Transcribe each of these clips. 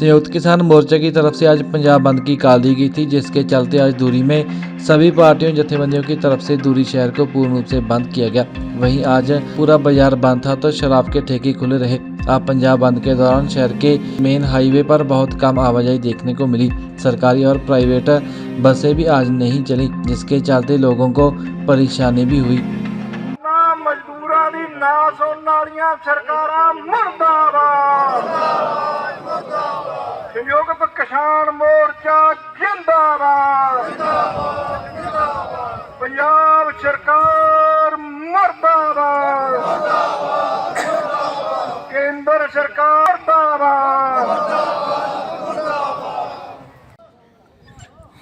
संयुक्त किसान मोर्चा की तरफ से आज पंजाब बंद की कॉल दी गई थी जिसके चलते आज दूरी में सभी पार्टियों जथेबंदियों की तरफ से दूरी शहर को पूर्ण रूप से बंद किया गया वहीं आज पूरा बाजार बंद था तो शराब के ठेके खुले रहे अब पंजाब बंद के दौरान शहर के मेन हाईवे पर बहुत कम आवाजाही देखने को मिली सरकारी और प्राइवेट बसें भी आज नहीं चली जिसके चलते लोगों को परेशानी भी हुई ਨਾ ਮਜ਼ਦੂਰਾਂ ਦੀ ਨਾ ਸੁਣਨ ਵਾਲੀਆਂ ਸਰਕਾਰਾਂ ਮੁਰਦਾਬਾਦ ਸੰਯੁਕਤ ਕਿਸਾਨ ਮੋਰਚਾ ਜਿੰਦਾਬਾਦ। ਪੰਜਾਬ ਸਰਕਾਰ ਮੁਰਦਾਬਾਦ। ਕੇਂਦਰ ਸਰਕਾਰ ਮੁਰਦਾਬਾਦ।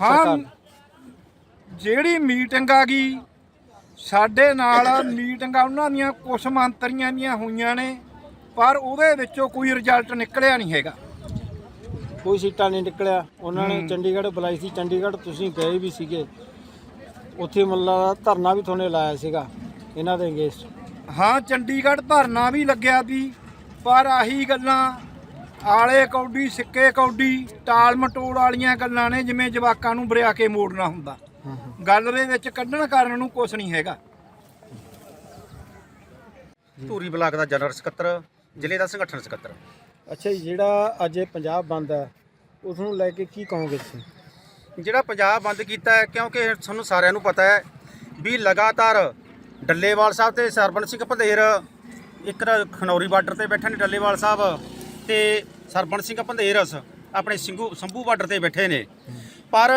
ਹਾਂ ਜਿਹੜੀ ਮੀਟਿੰਗ ਆ ਗਈ ਸਾਡੇ ਨਾਲ ਮੀਟਿੰਗਾਂ ਉਹਨਾਂ ਦੀਆਂ ਕੁਝ ਮੰਤਰੀਆਂ ਦੀਆਂ ਹੋਈਆਂ ਨੇ ਪਰ ਉਹਦੇ ਵਿੱਚੋਂ ਕੋਈ ਰਿਜ਼ਲਟ ਨਿਕਲਿਆ ਨਹੀਂ ਹੈਗਾ। ਕੋਈ ਸੀਟਾਂ ਨਹੀਂ ਨਿਕਲਿਆ। ਉਹਨਾਂ ਨੇ ਚੰਡੀਗੜ੍ਹ ਬੁਲਾਈ ਸੀ। ਚੰਡੀਗੜ੍ਹ ਤੁਸੀਂ ਗਏ ਵੀ ਸੀਗੇ। ਉੱਥੇ ਮੱਲਾ ਧਰਨਾ ਵੀ ਤੁਹਾਨੇ ਲਾਇਆ ਸੀਗਾ। ਇਹਨਾਂ ਦੇ ਅਗੇਂਸਟ ਹਾਂ ਚੰਡੀਗੜ੍ਹ ਧਰਨਾ ਵੀ ਲੱਗਿਆ ਸੀ ਪਰ ਆਹੀ ਗੱਲਾਂ ਆਲੇ ਕੌਡੀ ਸਿੱਕੇ ਕੌਡੀ ਟਾਲ ਮਟੋੜ ਵਾਲੀਆਂ ਗੱਲਾਂ ਨੇ ਜਿਵੇਂ ਜਵਾਕਾਂ ਨੂੰ ਬਰਿਆ ਕੇ ਮੋੜਨਾ ਹੁੰਦਾ। ਗੱਲ ਦੇ ਵਿੱਚ ਕੱਢਣ ਕਾਰਨ ਨੂੰ ਕੁਝ ਨਹੀਂ ਹੈਗਾ। ਧੂਰੀ ਬਲਾਕ ਦਾ ਜਨਰਲ ਸਕੱਤਰ ਜ਼ਿਲ੍ਹੇ ਦਾ ਸੰਗਠਨ ਸਕੱਤਰ। ਅੱਛਾ ਜੀ, ਜਿਹੜਾ ਅੱਜ ਇਹ ਪੰਜਾਬ ਬੰਦ ਹੈ ਉਸ ਨੂੰ ਲੈ ਕੇ ਕੀ ਕਹੋਗੇ ਤੁਸੀਂ? ਜਿਹੜਾ ਪੰਜਾਬ ਬੰਦ ਕੀਤਾ ਹੈ, ਕਿਉਂਕਿ ਤੁਹਾਨੂੰ ਸਾਰਿਆਂ ਨੂੰ ਪਤਾ ਹੈ ਵੀ ਲਗਾਤਾਰ ਡੱਲੇਵਾਲ ਸਾਹਿਬ ਤੇ ਸਰਬਨ ਸਿੰਘ ਪੰਧੇਰ ਇੱਕ ਰ- ਖਨੌਰੀ ਬਾਰਡਰ ਤੇ ਬੈਠੇ ਨੇ ਡੱਲੇਵਾਲ ਸਾਹਿਬ ਤੇ ਸਰਬਨ ਸਿੰਘ ਪੰਧੇਰ ਆਪਣੇ ਸਿੰਘੂ, ਸੰਭੂ ਬਾਰਡਰ ਤੇ ਬੈਠੇ ਨੇ। ਪਰ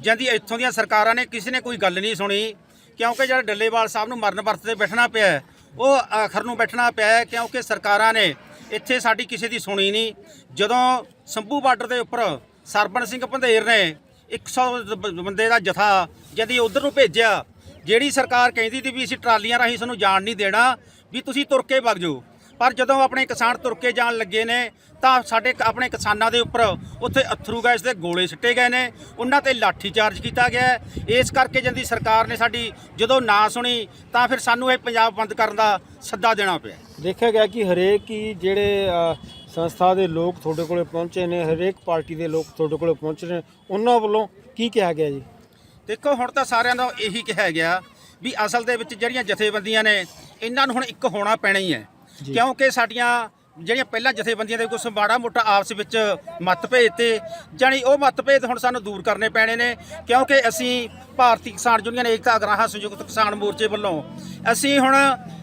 ਜਾਂਦੀ ਇੱਥੋਂ ਦੀਆਂ ਸਰਕਾਰਾਂ ਨੇ ਕਿਸੇ ਨੇ ਕੋਈ ਗੱਲ ਨਹੀਂ ਸੁਣੀ, ਕਿਉਂਕਿ ਜਿਹੜਾ ਡੱਲੇਵਾਲ ਸਾਹਿਬ ਨੂੰ ਮਰਨ ਵਰਤ ਤੇ ਬੈਠਣਾ ਪਿਆ ਉਹ ਆਖਰ ਨੂੰ ਬੈਠਣਾ ਪਿਆ ਹੈ, ਕਿਉਂਕਿ ਸਰਕਾਰਾਂ ਨੇ ਇੱਥੇ ਸਾਡੀ ਕਿਸੇ ਦੀ ਸੁਣੀ ਨਹੀਂ। ਜਦੋਂ ਸੰਭੂ ਬਾਰਡਰ ਦੇ ਉੱਪਰ ਸਰਬਨ ਸਿੰਘ ਪੰਧੇਰ ਨੇ 100 ਬ- ਬੰਦੇ ਦਾ ਜਥਾ ਜਦੀ ਉਧਰ ਨੂੰ ਭੇਜਿਆ, ਜਿਹੜੀ ਸਰਕਾਰ ਕਹਿੰਦੀ ਸੀ ਵੀ ਅਸੀਂ ਟਰਾਲੀਆਂ ਰਾਹੀਂ ਸਾਨੂੰ ਜਾਣ ਨਹੀਂ ਦੇਣਾ, ਵੀ ਤੁਸੀਂ ਤੁਰ ਕੇ ਵਗ ਜਾਓ। ਪਰ ਜਦੋਂ ਆਪਣੇ ਕਿਸਾਨ ਤੁਰ ਕੇ ਜਾਣ ਲੱਗੇ ਨੇ ਤਾਂ ਸਾਡੇ ਆਪਣੇ ਕਿਸਾਨਾਂ ਦੇ ਉੱਪਰ ਉੱਥੇ ਅਥਰੂ ਗੈਸ ਦੇ ਗੋਲੇ ਸਿੱਟੇ ਗਏ ਨੇ ਉਹਨਾਂ ਤੇ ਲਾਠੀ ਚਾਰਜ ਕੀਤਾ ਗਿਆ। ਇਸ ਕਰਕੇ ਜੰਦੀ ਸਰਕਾਰ ਨੇ ਸਾਡੀ ਜਦੋਂ ਨਾ ਸੁਣੀ ਤਾਂ ਫਿਰ ਸਾਨੂੰ ਇਹ ਪੰਜਾਬ ਬੰਦ ਕਰਨ ਦਾ ਸੱਦਾ ਦੇਣਾ ਪਿਆ ਦੇਖਿਆ ਗਿਆ ਕਿ ਹਰੇਕ ਹੀ ਜਿਹੜੇ ਸੰਸਥਾ ਦੇ ਲੋਕ ਤੁਹਾਡੇ ਕੋਲੇ ਪਹੁੰਚੇ ਨੇ ਹਰੇਕ ਪਾਰਟੀ ਦੇ ਲੋਕ ਤੁਹਾਡੇ ਕੋਲੇ ਪਹੁੰਚੇ ਨੇ ਉਹਨਾਂ ਵੱਲੋਂ ਕੀ ਕਿਹਾ ਗਿਆ ਜੀ ਦੇਖੋ ਹੁਣ ਤਾਂ ਸਾਰਿਆਂ ਦਾ ਇਹੀ ਕਿਹਾ ਗਿਆ ਵੀ ਅਸਲ ਦੇ ਵਿੱਚ ਜਿਹੜੀਆਂ ਜਥੇਬੰਦੀਆਂ ਨੇ ਇਹਨਾਂ ਨੂੰ ਹੁਣ ਇੱਕ ਹੋਣਾ ਪੈਣਾ ਹੀ ਹੈ। ਕਿਉਂਕਿ ਸਾਡੀਆਂ ਜਿਹੜੀਆਂ ਪਹਿਲਾਂ ਜਥੇਬੰਦੀਆਂ ਦੇ ਕੁਝ ਮਾੜਾ ਮੋਟਾ ਆਪਸ ਵਿੱਚ ਮਤਭੇਦ ਤੇ, ਜਾਣੀ ਉਹ ਮਤਭੇਦ ਹੁਣ ਸਾਨੂੰ ਦੂਰ ਕਰਨੇ ਪੈਣੇ ਨੇ, ਕਿਉਂਕਿ ਅਸੀਂ ਭਾਰਤੀ ਕਿਸਾਨ ਯੂਨੀਅਨ ਏਕਤਾ ਅਗਰਾਹਾਂ ਸੰਯੁਕਤ ਕਿਸਾਨ ਮੋਰਚੇ ਵੱਲੋਂ ਅਸੀਂ ਹੁਣ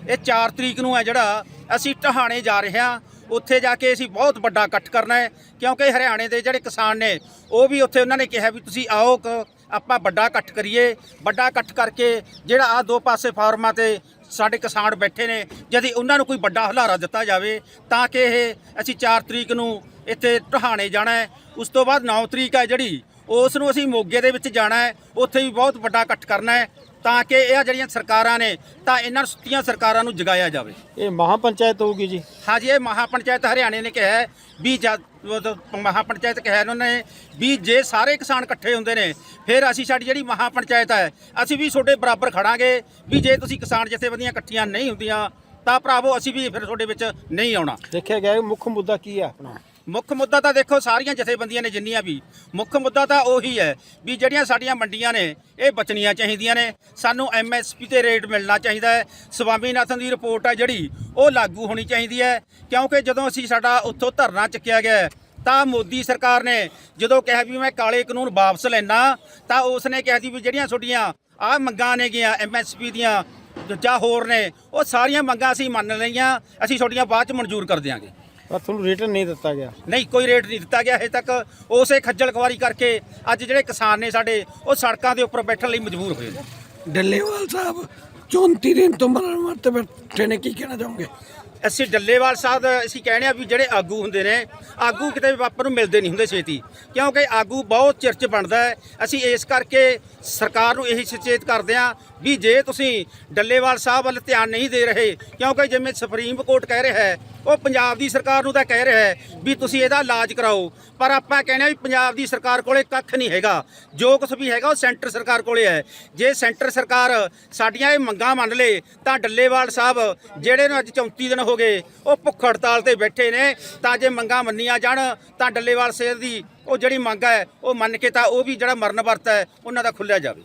ਇਹ 4 ਤਰੀਕ ਨੂੰ ਹੈ ਜਿਹੜਾ ਅਸੀਂ ਟਹਾਣੇ ਜਾ ਰਹੇ ਹਾਂ, ਉੱਥੇ ਜਾ ਕੇ ਅਸੀਂ ਬਹੁਤ ਵੱਡਾ ਇਕੱਠ ਕਰਨਾ ਹੈ, ਕਿਉਂਕਿ ਹਰਿਆਣੇ ਦੇ ਜਿਹੜੇ ਕਿਸਾਨ ਨੇ, ਉਹ ਵੀ ਉੱਥੇ ਉਹਨਾਂ ਨੇ ਕਿਹਾ ਵੀ ਤੁਸੀਂ ਆਓ ਕ- ਆਪਾਂ ਵੱਡਾ ਇਕੱਠ ਕਰੀਏ, ਵੱਡਾ ਇਕੱਠ ਕਰਕੇ ਜਿਹੜਾ ਆ ਦੋ ਪਾਸੇ ਫਾਰਮਾਂ ਤੇ ਸਾਡੇ ਕਿਸਾਨ ਬੈਠੇ ਨੇ, ਜਦ ਉਹਨਾਂ ਨੂੰ ਕੋਈ ਵੱਡਾ ਹਲਾਰਾ ਦਿੱਤਾ ਜਾਵੇ, ਤਾਂ ਕਿ ਇਹ ਅਸੀਂ 4 ਤਰੀਕ ਨੂੰ ਇੱਥੇ ਟਹਾਣੇ ਜਾਣਾ ਹੈ। ਉਸ ਤੋਂ ਬਾਅਦ 9 ਤਰੀਕ ਹੈ ਜਿਹੜੀ, ਉਸ ਨੂੰ ਅਸੀਂ ਮੋਗੇ ਦੇ ਵਿੱਚ ਜਾਣਾ ਹੈ, ਉੱਥੇ ਵੀ ਬਹੁਤ ਵੱਡਾ ਇਕੱਠ ਕਰਨਾ ਹੈ। ਤਾਂ ਕਿ ਇਹ ਜਿਹੜੀਆਂ ਸਰਕਾਰਾਂ ਨੇ ਤਾਂ ਇਹਨਾਂ ਸੁੱਤੀਆਂ ਸਰਕਾਰਾਂ ਨੂੰ ਜਗਾਇਆ ਜਾਵੇ। ਇਹ ਮਹਾ ਪੰਚਾਇਤ ਹੋਊਗੀ ਜੀ। ਹਾਂਜੀ ਇਹ ਮਹਾਪੰਚਾਇਤ ਹਰਿਆਣੇ ਨੇ ਕਿਹਾ ਹੈ ਵੀ ਜਦ ਉਦੋਂ ਮਹਾਪੰਚਾਇਤ ਕਿਹਾ ਇਹਨਾਂ ਨੇ ਵੀ ਜੇ ਸਾਰੇ ਕਿਸਾਨ ਇਕੱਠੇ ਹੁੰਦੇ ਨੇ ਫਿਰ ਅਸੀਂ ਸਾਡੀ ਜਿਹੜੀ ਮਹਾਪੰਚਾਇਤ ਹੈ ਅਸੀਂ ਵੀ ਤੁਹਾਡੇ ਬਰਾਬਰ ਖੜਾਂਗੇ ਵੀ ਜੇ ਤੁਸੀਂ ਕਿਸਾਨ ਜਥੇਬੰਦੀਆਂ ਇਕੱਠੀਆਂ ਨਹੀਂ ਹੁੰਦੀਆਂ ਤਾਂ ਭਰਾਵੋ ਅਸੀਂ ਵੀ ਫਿਰ ਤੁਹਾਡੇ ਵਿੱਚ ਨਹੀਂ ਆਉਣਾ। ਦੇਖਿਆ ਗਿਆ ਮੁੱਖ ਮੁੱਦਾ ਕੀ ਹੈ ਆਪਣਾ? ਮੁੱਖ ਮੁੱਦਾ ਤਾਂ ਦੇਖੋ ਸਾਰੀਆਂ ਜਥੇਬੰਦੀਆਂ ਨੇ ਜਿੰਨੀਆਂ ਵੀ, ਮੁੱਖ ਮੁੱਦਾ ਤਾਂ ਉਹੀ ਹੈ ਵੀ ਜਿਹੜੀਆਂ ਸਾਡੀਆਂ ਮੰਡੀਆਂ ਨੇ, ਇਹ ਬਚਣੀਆਂ ਚਾਹੀਦੀਆਂ ਨੇ। ਸਾਨੂੰ ਐਮਐਸਪੀ ਤੇ ਰੇਟ ਮਿਲਣਾ ਚਾਹੀਦਾ ਹੈ। ਸਵਾਮੀਨਾਥਨ ਦੀ ਰਿਪੋਰਟ ਹੈ ਜਿਹੜੀ, ਉਹ ਲਾਗੂ ਹੋਣੀ ਚਾਹੀਦੀ ਹੈ। ਕਿਉਂਕਿ ਜਦੋਂ ਅਸੀਂ ਸਾਡਾ ਉੱਥੋਂ ਧਰਨਾ ਚੱਕਿਆ ਗਿਆ ਤਾਂ ਮੋਦੀ ਸਰਕਾਰ ਨੇ ਜਦੋਂ ਕਿਹਾ ਵੀ ਮੈਂ ਕਾਲੇ ਕਾਨੂੰਨ ਵਾਪਸ ਲੈਣਾ ਤਾਂ ਉਸ ਨੇ ਕਿਹਾ ਸੀ ਵੀ ਜਿਹੜੀਆਂ ਤੁਹਾਡੀਆਂ ਆਹ ਮੰਗਾਂ ਨੇ ਗਿਆ ਐਮਐਸਪੀ ਦੀਆਂ, ਜਾਂ ਹੋਰ ਨੇ, ਉਹ ਸਾਰੀਆਂ ਮੰਗਾਂ ਅਸੀਂ ਮੰਨ ਲਈਆਂ, ਅਸੀਂ ਤੁਹਾਡੀਆਂ ਬਾਅਦ ਚ ਮਨਜ਼ੂਰ ਕਰ ਦਿਆਂਗੇ। ਪਰ ਤੁਹਾਨੂੰ ਰਿਟਰਨ ਨਹੀਂ ਦਿੱਤਾ ਗਿਆ। ਨਹੀਂ ਕੋਈ ਰੇਟ ਨਹੀਂ ਦਿੱਤਾ ਗਿਆ। ਹਜੇ ਤੱਕ ਉਸੇ ਖੱਜਲ ਖਵਾਰੀ ਕਰਕੇ ਅੱਜ ਜਿਹੜੇ ਕਿਸਾਨ ਨੇ ਸਾਡੇ ਉਹ ਸੜਕਾਂ ਦੇ ਉੱਪਰ ਬੈਠਣ ਲਈ ਮਜਬੂਰ ਹੋਏ ਨੇ। ਡੱਲੇਵਾਲ ਸਾਹਿਬ 34 ਦਿਨ ਤੋਂ ਮਰਨ ਮਰਤੇ ਬੈਠੇ ਨੇ ਕੀ ਕਹਿਣਾ ਚਾਹੋਗੇ? ਅਸੀਂ ਡੱਲੇਵਾਲ ਸਾਹਿਬ, ਅਸੀਂ ਕਹਿੰਦੇ ਆ ਵੀ ਜਿਹੜੇ ਆਗੂ ਹੁੰਦੇ ਨੇ, ਆਗੂ ਕਿਤੇ ਵੀ ਵਾਪਰ ਨੂੰ ਮਿਲਦੇ ਨਹੀਂ ਹੁੰਦੇ ਛੇਤੀ। ਕਿਉਂਕਿ ਆਗੂ ਬਹੁਤ ਚਿਰਚ ਬਣਦਾ ਹੈ। ਅਸੀਂ ਇਸ ਕਰਕੇ ਸਰਕਾਰ ਨੂੰ ਇਹੀ ਸੁਚੇਤ ਕਰਦੇ ਆ ਵੀ ਜੇ ਤੁਸੀਂ ਡੱਲੇਵਾਲ ਸਾਹਿਬ ਵੱਲ ਧਿਆਨ ਨਹੀਂ ਦੇ ਰਹੇ, ਕਿਉਂਕਿ ਜਿਵੇਂ ਸੁਪਰੀਮ ਕੋਰਟ ਕਹਿ ਰਿਹਾ ਹੈ, ਉਹ ਪੰਜਾਬ ਦੀ ਸਰਕਾਰ ਨੂੰ ਤਾਂ ਕਹਿ ਰਿਹਾ ਹੈ ਵੀ ਤੁਸੀਂ ਇਹਦਾ ਇਲਾਜ ਕਰਾਓ। ਪਰ ਆਪਾਂ ਕਹਿੰਦੇ ਆ ਵੀ ਪੰਜਾਬ ਦੀ ਸਰਕਾਰ ਕੋਲੇ ਕੱਖ ਨਹੀਂ ਹੈਗਾ। ਜੋ ਕੁਝ ਵੀ ਹੈਗਾ ਉਹ ਸੈਂਟਰ ਸਰਕਾਰ ਕੋਲੇ ਹੈ। ਜੇ ਸੈਂਟਰ ਸਰਕਾਰ ਸਾਡੀਆਂ ਇਹ ਮੰਗਾਂ ਮੰਨ ਲੇ, ਤਾਂ ਡੱਲੇਵਾਲ ਸਾਹਿਬ, ਜਿਹੜੇ ਨੂੰ ਅੱਜ 34 ਦਿਨ ਹੋ ਹੋ ਉਹ ਭੁੱਖ ਹੜਤਾਲ ਤੇ ਬੈਠੇ ਨੇ। ਤਾਂ ਜੇ ਮੰਗਾਂ ਮੰਨੀਆਂ ਜਾਣ, ਤਾਂ ਡੱਲੇਵਾਲ ਸ਼ਹਿਰ ਦੀ ਉਹ ਜਿਹੜੀ ਮੰਗ ਹੈ, ਉਹ ਮੰਨ ਕੇ ਤਾਂ ਉਹ ਵੀ ਜਿਹੜਾ ਮਰਨ ਵਰਤ ਹੈ, ਉਹਨਾਂ ਦਾ ਖੁੱਲਿਆ ਜਾਵੇ।